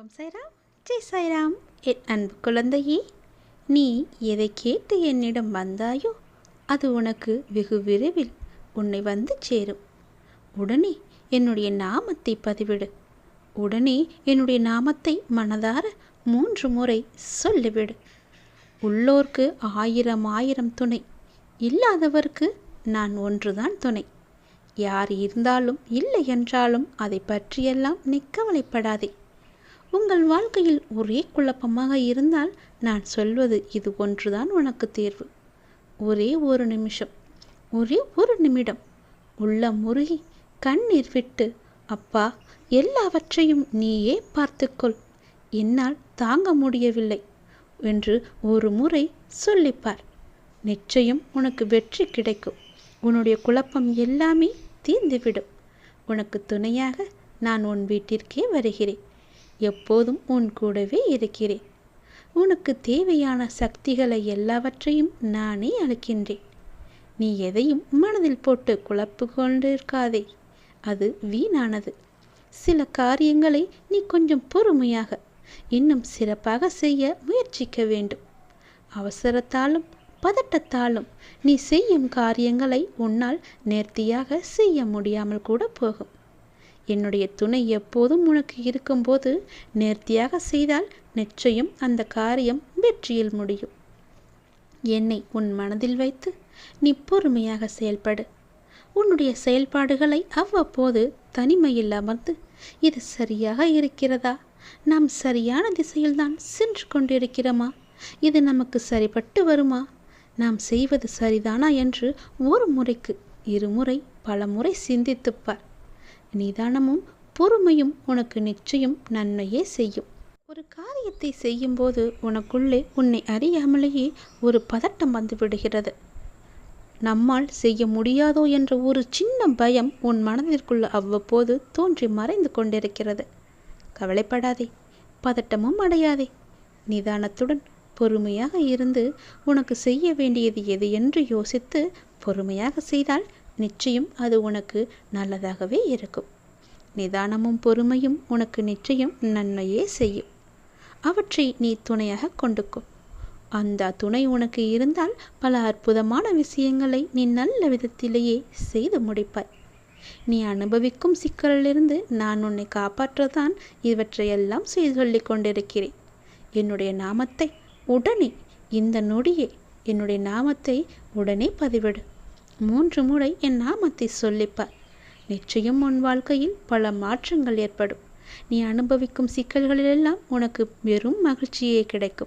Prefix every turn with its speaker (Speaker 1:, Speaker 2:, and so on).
Speaker 1: ஓம் சாய்ராம் ஜெய் சாய்ராம் என் அன்பு குழந்தையே நீ எதை கேட்டு என்னிடம் வந்தாயோ அது உனக்கு வெகு விரைவில் உன்னை வந்து சேரும். உடனே என்னுடைய நாமத்தை பதிவிடு. உடனே என்னுடைய நாமத்தை மனதார மூன்று முறை சொல்லிவிடு. உள்ளோர்க்கு ஆயிரம் ஆயிரம் துணை இல்லாதவர்க்கு நான் ஒன்றுதான் துணை. யார் இருந்தாலும் இல்லை என்றாலும் அதை பற்றியெல்லாம் நீ கவலைப்படாதே. உங்கள் வாழ்க்கையில் ஒரே குழப்பமாக இருந்தால் நான் சொல்வது இது ஒன்றுதான் உனக்கு தேர்வு. ஒரே ஒரு நிமிஷம் ஒரே ஒரு நிமிடம். உள்ள முருகி கண்ணீர் விட்டு அப்பா எல்லாவற்றையும் நீயே பார்த்துக்கொள். என்னால் தாங்க முடியவில்லை என்று ஒரு முறை சொல்லிப்பார். நிச்சயம் உனக்கு வெற்றி கிடைக்கும். உன்னுடைய குழப்பம் எல்லாமே தீர்ந்துவிடும். உனக்கு துணையாக நான் உன் வீட்டிற்கே வருகிறேன். எப்போதும் உன் கூடவே இருக்கிறேன். உனக்கு தேவையான சக்திகளை எல்லாவற்றையும் நானே அளிக்கின்றேன். நீ எதையும் மனதில் போட்டு குழப்பு கொண்டிருக்காதே. அது வீணானது. சில காரியங்களை நீ கொஞ்சம் பொறுமையாக இன்னும் சிறப்பாக செய்ய முயற்சிக்க வேண்டும். அவசரத்தாலும் பதட்டத்தாலும் நீ செய்யும் காரியங்களை உன்னால் நேர்த்தியாக செய்ய முடியாமல் கூட போகும். என்னுடைய துணை எப்போதும் உனக்கு இருக்கும்போது நேர்த்தியாக செய்தால் நிச்சயம் அந்த காரியம் வெற்றியில் முடியும். என்னை உன் மனதில் வைத்து நீ பொறுமையாக செயல்படு. உன்னுடைய செயல்பாடுகளை அவ்வப்போது தனிமையில் அமர்ந்து இது சரியாக இருக்கிறதா? நாம் சரியான திசையில்தான் சென்று கொண்டிருக்கிறோமா? இது நமக்கு சரிபட்டு வருமா? நாம் செய்வது சரிதானா என்று ஒரு முறைக்கு இருமுறை பல முறை சிந்தித்துப்பார். நிதானமும் பொறுமையும் உனக்கு நிச்சயம் நன்மையே செய்யும். ஒரு காரியத்தை செய்யும்போது உனக்குள்ளே உன்னை அறியாமலேயே ஒரு பதட்டம் வந்துவிடுகிறது நம்மால் செய்ய முடியாதோ என்ற ஒரு சின்ன பயம் உன் மனதிற்குள்ள அவ்வப்போது தோன்றி மறைந்து கொண்டிருக்கிறது. கவலைப்படாதே பதட்டமும் அடையாதே. நிதானத்துடன் பொறுமையாக இருந்து உனக்கு செய்ய வேண்டியது எது என்று யோசித்து பொறுமையாக செய்தால் நிச்சயம் அது உனக்கு நல்லதாகவே இருக்கும். நிதானமும் பொறுமையும் உனக்கு நிச்சயம் நன்மையே செய்யும். அவற்றை நீ துணையாக கொண்டுக்கும் அந்த துணை உனக்கு இருந்தால் பல அற்புதமான விஷயங்களை நீ நல்ல விதத்திலேயே செய்து முடிப்பாய். நீ அனுபவிக்கும் சிக்கலிலிருந்து நான் உன்னை காப்பாற்றத்தான் இவற்றையெல்லாம் செய்து சொல்லிக் கொண்டிருக்கிறேன். என்னுடைய நாமத்தை உடனே இந்த நொடியே என்னுடைய நாமத்தை உடனே பதிவிடு. மூன்று முறை என் நாமத்தை சொல்லிப்பார். நிச்சயம் உன் வாழ்க்கையில் பல மாற்றங்கள் ஏற்படும். நீ அனுபவிக்கும் சிக்கல்களிலெல்லாம் உனக்கு வெறும் மகிழ்ச்சியே கிடைக்கும்.